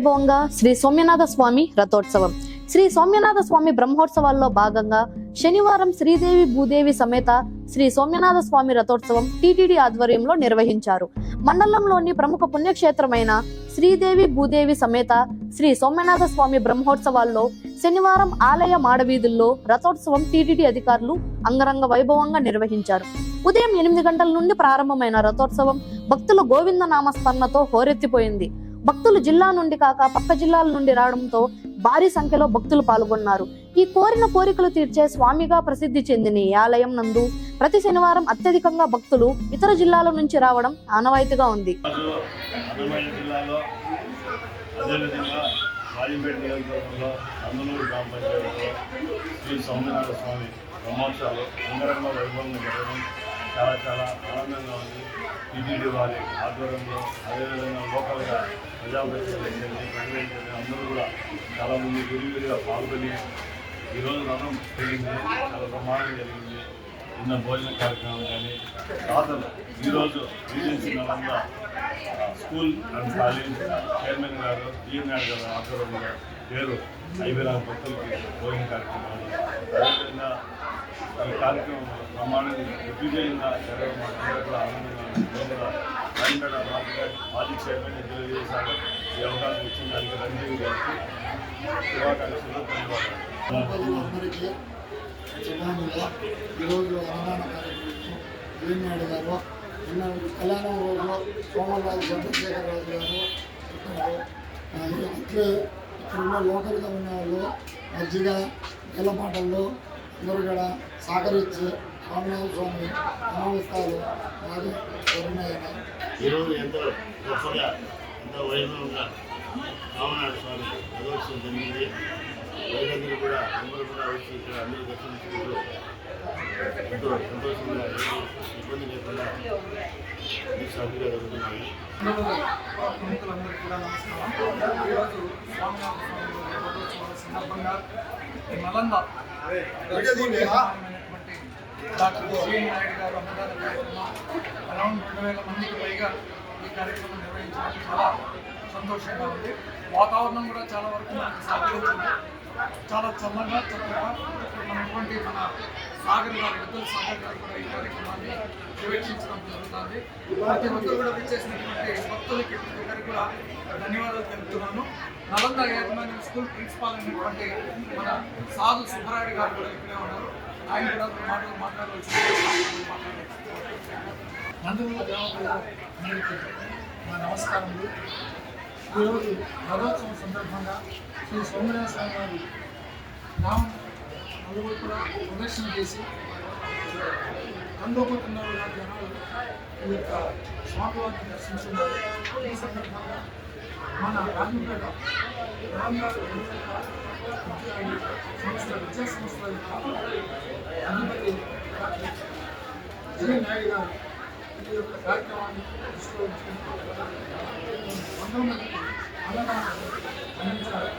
వైభవంగా శ్రీ సోమ్యనాథ స్వామి రథోత్సవం. శ్రీ సోమ్యనాథ స్వామి బ్రహ్మోత్సవాల్లో భాగంగా శనివారం శ్రీదేవి భూదేవి సమేత శ్రీ సౌమ్యనాథ స్వామి రథోత్సవం టీటీడీ ఆధ్వర్యంలో నిర్వహించారు. మండలంలోని ప్రముఖ పుణ్యక్షేత్రమైన శ్రీదేవి భూదేవి సమేత శ్రీ సౌమ్యనాథ స్వామి బ్రహ్మోత్సవాల్లో శనివారం ఆలయ మాడవీధుల్లో రథోత్సవం టీటీడీ అధికారులు అంగరంగ వైభవంగా నిర్వహించారు. ఉదయం ఎనిమిది గంటల నుండి ప్రారంభమైన రథోత్సవం భక్తుల గోవింద నామస్మరణతో హోరెత్తిపోయింది. భక్తులు జిల్లా నుండి కాక పక్క జిల్లాల నుండి రావడంతో భారీ సంఖ్యలో భక్తులు పాల్గొన్నారు. ఈ కోరిన కోరికలు తీర్చే స్వామిగా ప్రసిద్ధి చెందిన ఈ ఆలయం నందు ప్రతి శనివారం అత్యధికంగా భక్తులు ఇతర జిల్లాల నుంచి రావడం ఆనవాయితీగా ఉంది. శ్రీ స్వామి చాలా చాలా ఆనందంగా ఉంది. టీటీడీ వారి ఆధ్వర్యంలో అదేవిధంగా లోకల్గా ప్రజాప్రతినిధులు ప్రజలు అందరూ కూడా చాలామంది విరివిరిగా పాల్గొని ఈరోజు రథం జరిగింది చాలా ప్రమాదం జరిగింది. నిన్న భోజన కార్యక్రమం కానీ దాతలు ఈరోజు regency Nalanda school and college chairman గారు డిఎం గారు గారు ఆధ్వర్యంలో పేరు ఐదు వేల భక్తులకి భోజన కార్యక్రమాలు. అదేవిధంగా ఈ కార్యక్రమం ప్రమాణంగా దిగ్విజయంగా జరగడం ఆనందంగా మాజీ చైర్మన్ తెలియజేశాను ఈ అవకాశం ఇచ్చిన దానికి రంజీవి గారికి శుభాకాంక్షలు ధన్యవాదాలు ఈరోజు అన్నదాన కార్యక్రమం గారు నిన్న కళ్యాణం రోజు సోమరాజు చంద్రశేఖర్ రాజు గారు ఉన్నారు. ఇక్కడ ఉన్న లోకల్గా ఉన్న వాళ్ళు మజ్జిగ గెలపాటల్లో కూడా సహకరించి స్వామినాథ స్వామి అమావస్థాలు బాగా జరిగినాయని ఈరోజు ఎంతో గొప్పగా ఎంతో వైభవంగా రామనాథ స్వామి రథోత్సవం జరిగింది. ప్రజలందరూ కూడా అందరూ కూడా వచ్చి ఇక్కడ అందరూ దర్శించుకుంటూ ఎంతో సంతోషంగా ఇబ్బంది లేకుండా సాఫీగా జరుగుతున్నాయి. ప్రముఖులందరికీ కూడా నమస్కారం. ఈరోజు స్వామినాథ స్వామి రథోత్సవాల సందర్భంగా నలంద డాక్టర్ శ్రీని నాయుడు గారు అన్నదాన కార్యక్రమం అరౌండ్ రెండు వేల మందికి పైగా ఈ కార్యక్రమం నిర్వహించడం చాలా సంతోషంగా ఉంది. వాతావరణం కూడా చాలా వరకు మనకు సహకరించింది చాలా చల్లగా చక్కగా మనటువంటి మన సాగర్ గారు విద్యుత్ సాగర్ గారు కూడా ఈ కార్యక్రమాన్ని నిర్వహించడం జరుగుతుంది. ప్రతి ఒక్కరు కూడా విచ్చేసినటువంటి భక్తులకి అందరికీ కూడా ధన్యవాదాలు తెలుపుతున్నాను. నలంద యాజమాన్య స్కూల్ ప్రిన్సిపాల్ అయినటువంటి మన సాధు సుబ్బరాయుడు గారు కూడా ఇక్కడే ఉన్నారు. ఆయన కూడా మాటలు మాట్లాడవలసి నందమూరి గ్రామ మా నమస్కారములు. ఈరోజు రథోత్సవం సందర్భంగా శ్రీ సోమనాథ స్వామి గారు గ్రామం నలుగురు కూడా ప్రదర్శన చేసి అందుకుంటున్నారు నా జనాలు ఈ యొక్క స్వామివారిని దర్శించున్నారు. ఈ సందర్భంగా మన రాజంపేట రామగారు సంస్థ విద్యా సంస్థల యొక్క అధిపతి డాక్టర్ నాయుడు గారు ఈ యొక్క కార్యక్రమాన్ని దృష్టిలో ఉంచుకుని వంద మందికి అన్నదానం అందించారు.